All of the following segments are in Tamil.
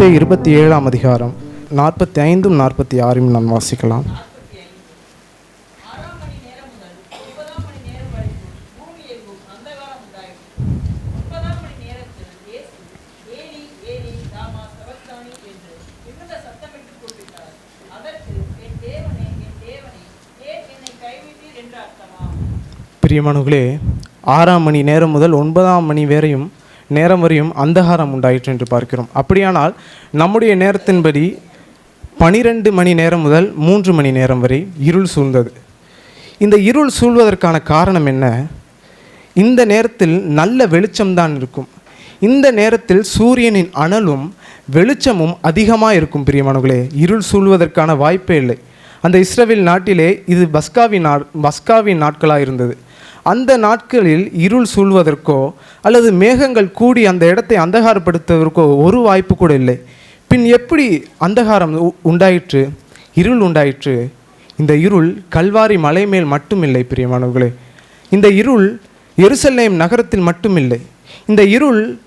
மத்திய இருபத்தி ஏழாம் அதிகாரம். நாற்பத்தி ஐந்தும் நாற்பத்தி ஆறையும் நாம் வாசிக்கலாம். பிரியமனுகளே பிரியமானவர்களே ஆறாம் மணி நேரம் முதல் ஒன்பதாம் மணி வரையும் நேரம் வரையும் அந்தகாரம் உண்டாயிற்று என்று பார்க்கிறோம். அப்படியானால் நம்முடைய நேரத்தின்படி பனிரெண்டு மணி நேரம் முதல் மூன்று மணி நேரம் வரை இருள் சூழ்ந்தது. இந்த இருள் சூழ்வதற்கான காரணம் என்ன? இந்த நேரத்தில் நல்ல வெளிச்சம்தான் இருக்கும். இந்த நேரத்தில் சூரியனின் அனலும் வெளிச்சமும் அதிகமாக இருக்கும் பிரியமானவர்களே. இருள் சூழ்வதற்கான வாய்ப்பே இல்லை. அந்த இஸ்ரேல் நாட்டிலே இது பஸ்காவின் நா பஸ்காவின் நாட்களாக இருந்தது. அந்த நாட்களில் இருள் சூழ்வதற்கோ அல்லது மேகங்கள் கூடி அந்த இடத்தை அந்தகாரப்படுத்துவதற்கோ ஒரு வாய்ப்பு கூட இல்லை. பின் எப்படி அந்தகாரம் உ- உண்டாயிற்று? இருள் உண்டாயிற்று. இந்த இருள் கல்வாரி மலை மேல் மட்டுமில்லை பிரியமானவர்களே. இந்த இருள் எருசலேம் நகரத்தில் மட்டுமில்லை. இந்த இருள்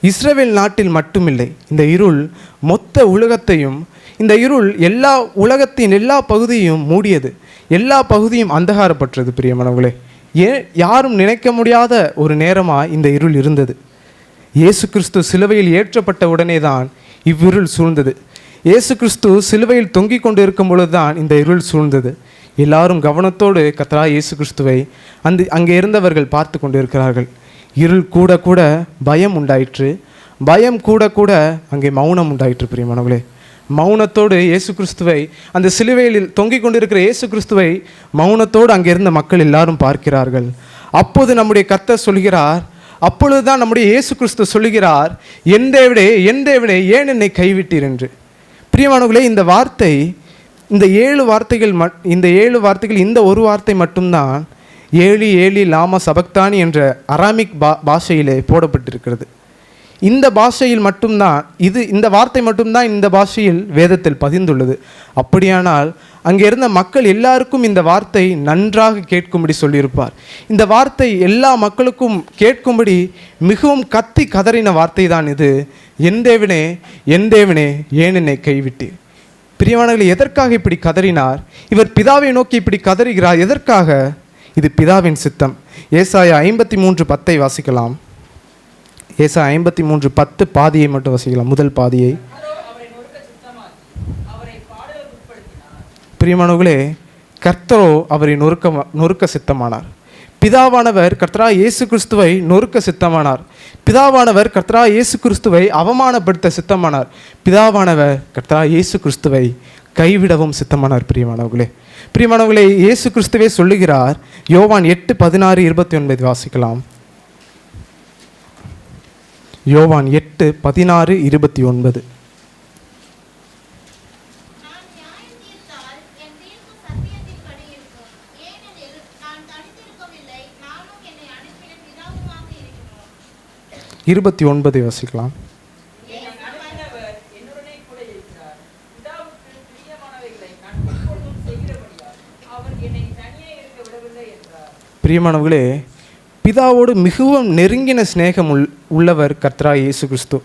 இஸ்ரேல் நாட்டில் மட்டுமில்லை. இந்த இருள் மொத்த உலகத்தையும் இந்த இருள் எல்லா உலகத்தின் எல்லா பகுதியும் மூடியது. எல்லா பகுதியும் அந்தகாரப்பட்டது பிரியமானவர்களே. ஏன் யாரும் நினைக்க முடியாத ஒரு நேரமாக இந்த இருள் இருந்தது. இயேசு கிறிஸ்து சிலுவையில் ஏற்றப்பட்ட உடனே தான் இவ்விருள் சூழ்ந்தது. இயேசு கிறிஸ்து சிலுவையில் தொங்கிக் கொண்டு இருக்கும் பொழுதுதான் இந்த இருள் சூழ்ந்தது. எல்லாரும் கவனத்தோடு கத்தரா இயேசு கிறிஸ்துவை அந்த அங்கே இருந்தவர்கள் பார்த்து கொண்டு இருக்கிறார்கள் இருள் கூட கூட பயம் உண்டாயிற்று. பயம் கூட கூட அங்கே மௌனம் உண்டாயிற்று பிரியமானவர்களே. மௌனத்தோடு இயேசு கிறிஸ்துவை அந்த சிலுவையில் தொங்கிக் கொண்டிருக்கிற இயேசு கிறிஸ்துவை மௌனத்தோடு அங்கே இருந்த மக்கள் எல்லாரும் பார்க்கிறார்கள். அப்போது நம்முடைய கர்த்தர் சொல்கிறார் அப்பொழுதுதான் நம்முடைய இயேசு கிறிஸ்து சொல்லுகிறார் எந்த விடே என் ஏன் என்னை கைவிட்டீர் என்று? பிரியமானவர்களே இந்த வார்த்தை இந்த ஏழு வார்த்தைகள் மட் இந்த ஏழு வார்த்தைகள் இந்த ஒரு வார்த்தை மட்டும்தான் ஏழி ஏழி லாம சபக்தானி என்ற அராமிக் பா பாஷையிலே போடப்பட்டிருக்கிறது. இந்த பாஷையில் மட்டும்தான் இது இந்த வார்த்தை மட்டும்தான் இந்த பாஷையில் வேதத்தில் பதிந்துள்ளது. அப்படியானால் அங்கே இருந்த மக்கள் எல்லாருக்கும் இந்த வார்த்தை நன்றாக கேட்கும்படி சொல்லியிருப்பார். இந்த வார்த்தை எல்லா மக்களுக்கும் கேட்கும்படி மிகவும் கத்தி கதறின வார்த்தை தான் இது. என் தேவனே என் தேவனே ஏன் என்னை கைவிட்டீர்? எதற்காக இப்படி கதறினார்? இவர் பிதாவை நோக்கி இப்படி கதறுகிறார். எதற்காக? இது பிதாவின் சித்தம். ஏசாயா ஐம்பத்தி மூன்று பத்தை வாசிக்கலாம். ஏசா ஐம்பத்தி மூன்று பத்து பாதியை மட்டும் வாசிக்கலாம். முதல் பாதியை. பிரியமானவர்களே கர்த்தரோ அவரை நொறுக்க நொறுக்க சித்தமானார். பிதாவானவர் கர்த்தரா இயேசு கிறிஸ்துவை நொறுக்க சித்தமானார். பிதாவானவர் கர்த்தரா இயேசு கிறிஸ்துவை அவமானப்படுத்த சித்தமானார். பிதாவானவர் கர்த்தரா இயேசு கிறிஸ்துவை கைவிடவும் சித்தமானார் பிரியமானவர்களே. பிரியமானவர்களே இயேசு கிறிஸ்துவே சொல்லுகிறார். யோவான் எட்டு பதினாறு இருபத்தி ஒன்பது வாசிக்கலாம். யோவான் எட்டு பதினாறு இருபத்தி ஒன்பது. இருபத்தி ஒன்பதை வசிக்கலாம். பிரியமானவர்களே பிதாவோடு மிகவும் நெருங்கின சிநேகம் உள் உள்ளவர் கத்ரா இயேசு கிறிஸ்து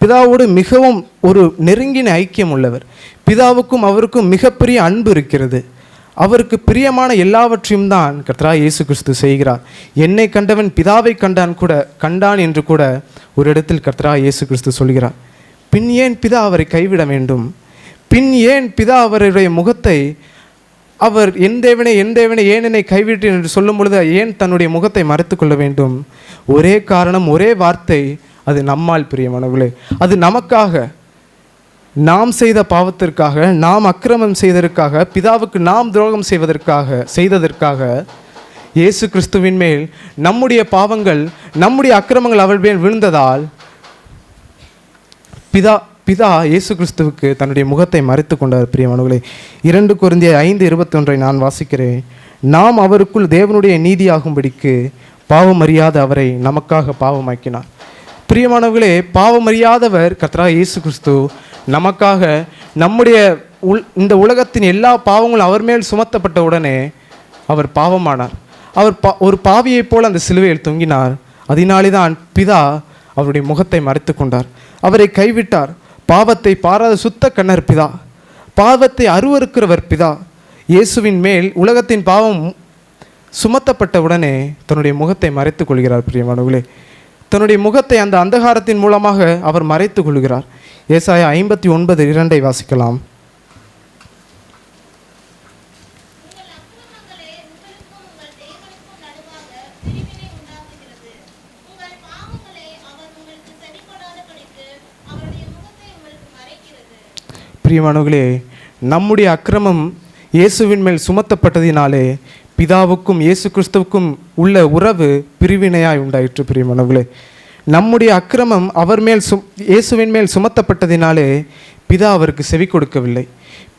பிதாவோடு மிகவும் ஒரு நெருங்கின ஐக்கியம் உள்ளவர். பிதாவுக்கும் அவருக்கும் மிகப்பெரிய அன்பு இருக்கிறது. அவருக்கு பிரியமான எல்லாவற்றையும் தான் கத்ரா இயேசு கிறிஸ்து செய்கிறார். என்னை கண்டவன் பிதாவை கண்டான் கூட கண்டான் என்று கூட ஒரு இடத்தில் கத்ரா இயேசு கிறிஸ்து சொல்கிறார். பின் ஏன் பிதா அவரை கைவிட வேண்டும்? பின் ஏன் பிதா அவருடைய முகத்தை அவர் என் தேவனை என் தேவனை ஏன் என்னை கைவிட்டேன் என்று சொல்லும் பொழுது ஏன் தன்னுடைய முகத்தை மறைத்து கொள்ள வேண்டும்? ஒரே காரணம் ஒரே வார்த்தை அது நம்மால் பிரியமானவர்களே. அது நமக்காக. நாம் செய்த பாவத்திற்காக நாம் அக்கிரமம் செய்ததற்காக பிதாவுக்கு நாம் துரோகம் செய்வதற்காக செய்ததற்காக இயேசு கிறிஸ்துவின் மேல் நம்முடைய பாவங்கள் நம்முடைய அக்கிரமங்கள் அவள் மேல் விழுந்ததால் பிதா பிதா இயேசு கிறிஸ்துவுக்கு தன்னுடைய முகத்தை மறைத்து கொண்டார் பிரியமானவர்களே. இரண்டு குருந்திய ஐந்து இருபத்தொன்றை நான் வாசிக்கிறேன். நாம் அவருக்குள் தேவனுடைய நீதியாகும்படிக்கு பாவம் அறியாத அவரை நமக்காக பாவமாக்கினார். பிரியமானவர்களே பாவம் அறியாதவர் கத்ரா இயேசு கிறிஸ்து நமக்காக நம்முடைய உள் இந்த உலகத்தின் எல்லா பாவங்களும் அவர் மேல் சுமத்தப்பட்ட உடனே அவர் பாவமானார். அவர் பா ஒரு பாவியைப் போல் அந்த சிலுவையில் தொங்கினார். அதனாலே தான் பிதா அவருடைய முகத்தை மறைத்து கொண்டார். அவரை கைவிட்டார். பாவத்தை பாராத சுத்த கண்ணற்பிதா பாவத்தை அருவருக்கிறவர் பிதா. இயேசுவின் மேல் உலகத்தின் பாவம் சுமத்தப்பட்ட உடனே தன்னுடைய முகத்தை மறைத்துக் கொள்கிறார் பிரியமானவர்களே. தன்னுடைய முகத்தை அந்த அந்தகாரத்தின் மூலமாக அவர் மறைத்துக் கொள்கிறார். ஏசாய ஐம்பத்தி ஒன்பது இரண்டை வாசிக்கலாம். பிரியமானவர்களே நம்முடைய அக்கிரமம் இயேசுவின் மேல் சுமத்தப்பட்டதினாலே பிதாவுக்கும் இயேசு கிறிஸ்துவுக்கும் உள்ள உறவு பிரிவினையாய் உண்டாயிற்று பிரியமானவர்களே. நம்முடைய அக்கிரமம் அவர் மேல் சு இயேசுவின் மேல் சுமத்தப்பட்டதினாலே பிதா அவருக்கு செவி கொடுக்கவில்லை.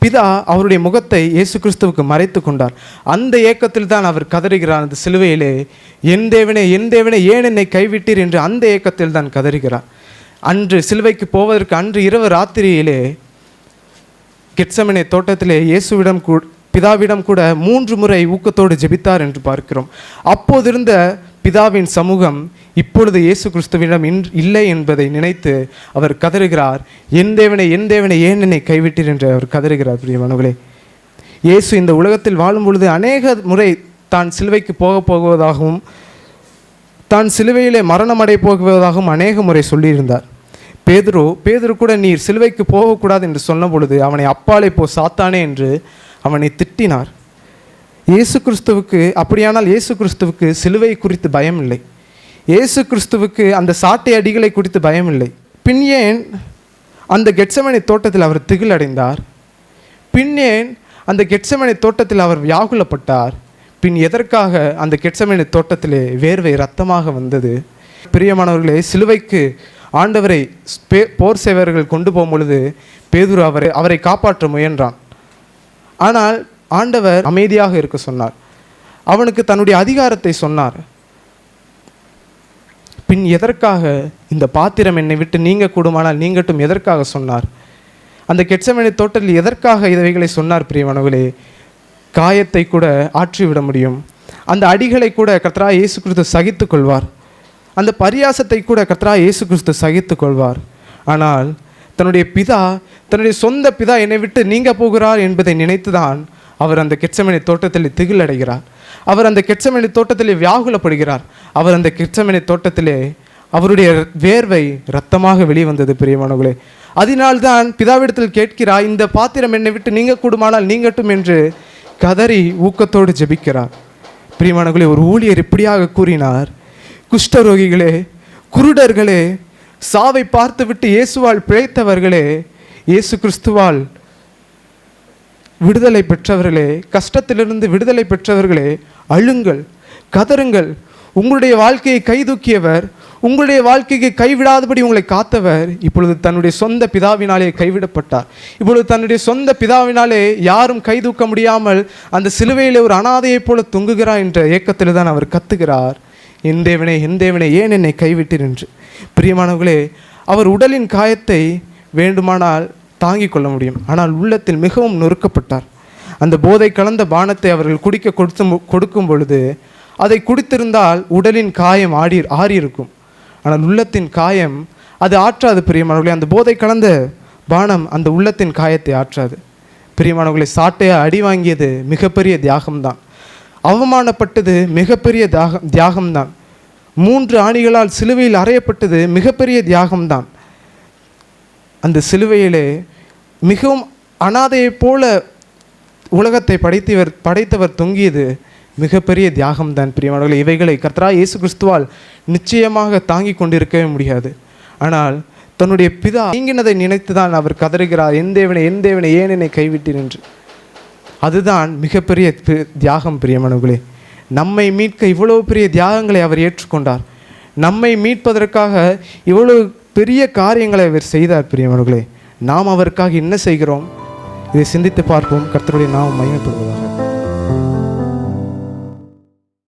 பிதா அவருடைய முகத்தை இயேசு கிறிஸ்துவுக்கு மறைத்து கொண்டார். அந்த ஏக்கத்தில் தான் அவர் கதறுகிறார் அந்த சிலுவையிலே. என் தேவனே என் தேவனே ஏன் என்னை கைவிட்டீர்? என்று அந்த ஏக்கத்தில் தான் கதறுகிறார். அன்று சிலுவைக்கு போவதற்கு அன்று இரவு ராத்திரியிலே கெட்சமனே தோட்டத்திலே இயேசுவிடம் கூ பிதாவிடம் கூட மூன்று முறை ஊக்கத்தோடு ஜெபித்தார் என்று பார்க்கிறோம். அப்போதிருந்த பிதாவின் சமூகம் இப்பொழுது இயேசு கிறிஸ்துவிடம் இன் இல்லை என்பதை நினைத்து அவர் கதறுகிறார். என் தேவனை என் தேவனை ஏன் என்னை கைவிட்டீர் என்று அவர் கதறுகிறார் பிரியமானவர்களே இயேசு இந்த உலகத்தில் வாழும் பொழுது அநேக முறை தான் சிலுவைக்கு போக போவதாகவும் தான் சிலுவையிலே மரணம் அடைய அநேக முறை சொல்லியிருந்தார். பேதுரு பேதுரு கூட நீர் சிலுவைக்கு போகக்கூடாது என்று சொன்ன பொழுது அவனை அப்பாலே போ சாத்தானே என்று அவனை திட்டினார். இயேசு கிறிஸ்துவுக்கு அப்படியானால் இயேசு கிறிஸ்துவுக்கு சிலுவை குறித்து பயம் இல்லை இயேசு கிறிஸ்துவுக்கு அந்த சாட்டை அடிகளை குறித்து பயம் இல்லை பின் ஏன் அந்த கெட்சமனை தோட்டத்தில் அவர் திகில் அடைந்தார் பின் ஏன் அந்த கெட்சமனை தோட்டத்தில் அவர் வியாகுலப்பட்டார்? பின் எதற்காக அந்த கெட்சமனை தோட்டத்திலே வேர்வை ரத்தமாக வந்தது? பிரியமானவர்களே சிலுவைக்கு ஆண்டவரை போர் சேவர்கள் கொண்டு போகும் பொழுது பேதுரு அவரை அவரை காப்பாற்ற முயன்றான். ஆனால் ஆண்டவர் அமைதியாக இருக்க சொன்னார். அவனுக்கு தன்னுடைய அதிகாரத்தை சொன்னார். பின் எதற்காக இந்த பாத்திரம் என்னை விட்டு நீங்க கூடுமானால் நீங்கட்டும் எதற்காக சொன்னார். அந்த கெட்சமனை தோட்டத்தில் எதற்காக இவைகளை சொன்னார் பிரியமானவர்களே காயத்தை கூட ஆற்றிவிட முடியும். அந்த அடிகளை கூட கத்ரா இயேசு கிறிஸ்து சகித்து கொள்வார் அந்த பரியாசத்தை கூட கர்த்தரா இயேசு கிறிஸ்து சகித்து கொள்வார். ஆனால் தன்னுடைய பிதா தன்னுடைய சொந்த பிதா என்னை விட்டு நீங்க போகிறார் என்பதை நினைத்துதான் அவர் அந்த கெச்சமணி தோட்டத்தில் திகில் அடைகிறார் அவர் அந்த கெச்சமணி தோட்டத்திலே வியாகுலப்படுகிறார். அவர் அந்த கெச்சமணி தோட்டத்திலே அவருடைய வேர்வை ரத்தமாக வெளிவந்தது பிரியமானவர்களே. அதனால்தான் பிதாவிடத்தில் கேட்கிறார் இந்த பாத்திரம் என்னை விட்டு நீங்க கூடுமானால் நீங்கட்டும் என்று கதறி ஊக்கத்தோடு ஜெபிக்கிறார். பிரியமானவர்களே ஒரு ஊழியர் இப்படியாக கூறினார். குஷ்டரோகிகளே குருடர்களே சாவை பார்த்துவிட்டு இயேசுவால் பிழைத்தவர்களே இயேசு கிறிஸ்துவால் விடுதலை பெற்றவர்களே கஷ்டத்திலிருந்து விடுதலை பெற்றவர்களே அழுங்கள் கதறுங்கள். உங்களுடைய வாழ்க்கையை கைதூக்கியவர் உங்களுடைய வாழ்க்கைக்கு கைவிடாதபடி உங்களை காத்தவர் இப்பொழுது தன்னுடைய சொந்த பிதாவினாலே கைவிடப்பட்டார் இப்பொழுது தன்னுடைய சொந்த பிதாவினாலே யாரும் கைதூக்க முடியாமல் அந்த சிலுவையிலே ஒரு அனாதையைப் போல தொங்குகிறார் என்ற ஏக்கத்தில் தான் அவர் கத்துகிறார். என் தேவனே என் தேவனே ஏன் என்னை கைவிட்டீர் என்று? பிரியமானவர்களே அவர் உடலின் காயத்தை வேண்டுமானால் தாங்கிக் கொள்ள முடியும். ஆனால் உள்ளத்தில் மிகவும் நொறுக்கப்பட்டார். அந்த போதை கலந்த பானத்தை அவர்கள் குடிக்க கொடுத்து கொடுக்கும் பொழுது அதை குடித்திருந்தால் உடலின் காயம் ஆடி ஆறியிருக்கும். ஆனால் உள்ளத்தின் காயம் அது ஆற்றாது பிரியமானவர்களே. அந்த போதை கலந்த பானம் அந்த உள்ளத்தின் காயத்தை ஆற்றாது. பிரியமானவர்களை சாட்டையாக அடி வாங்கியது மிகப்பெரிய தியாகம்தான். அவமானப்பட்டது மிகப்பெரிய தியாகம் தியாகம்தான். மூன்று ஆணிகளால் சிலுவையில் அறையப்பட்டது மிகப்பெரிய தியாகம்தான். அந்த சிலுவையிலே மிகவும் அனாதையைப் போல உலகத்தை படைத்தவர் படைத்தவர் தொங்கியது மிகப்பெரிய தியாகம்தான் பிரியமானவர்கள். இவைகளை கர்த்தரா இயேசு கிறிஸ்துவால் நிச்சயமாக தாங்கிக் கொண்டிருக்கவே முடியாது. ஆனால் தன்னுடைய பிதா நீங்கினதை நினைத்து தான் அவர் கதறுகிறார். என் தேவனை என் தேவனை ஏன் என்னை கைவிட்டீர் என்று அதுதான் மிகப்பெரிய தியாகம் பிரியமனவுகளே நம்மை மீட்க இவ்வளவு பெரிய தியாகங்களை அவர் ஏற்றுக்கொண்டார். நம்மை மீட்பதற்காக இவ்வளவு பெரிய காரியங்களை அவர் செய்தார் பிரியமனவர்களே நாம் அவருக்காக என்ன செய்கிறோம்? இதை சிந்தித்து பார்ப்போம். கர்த்தருடைய நாம் மகிமைப்படுவதாக.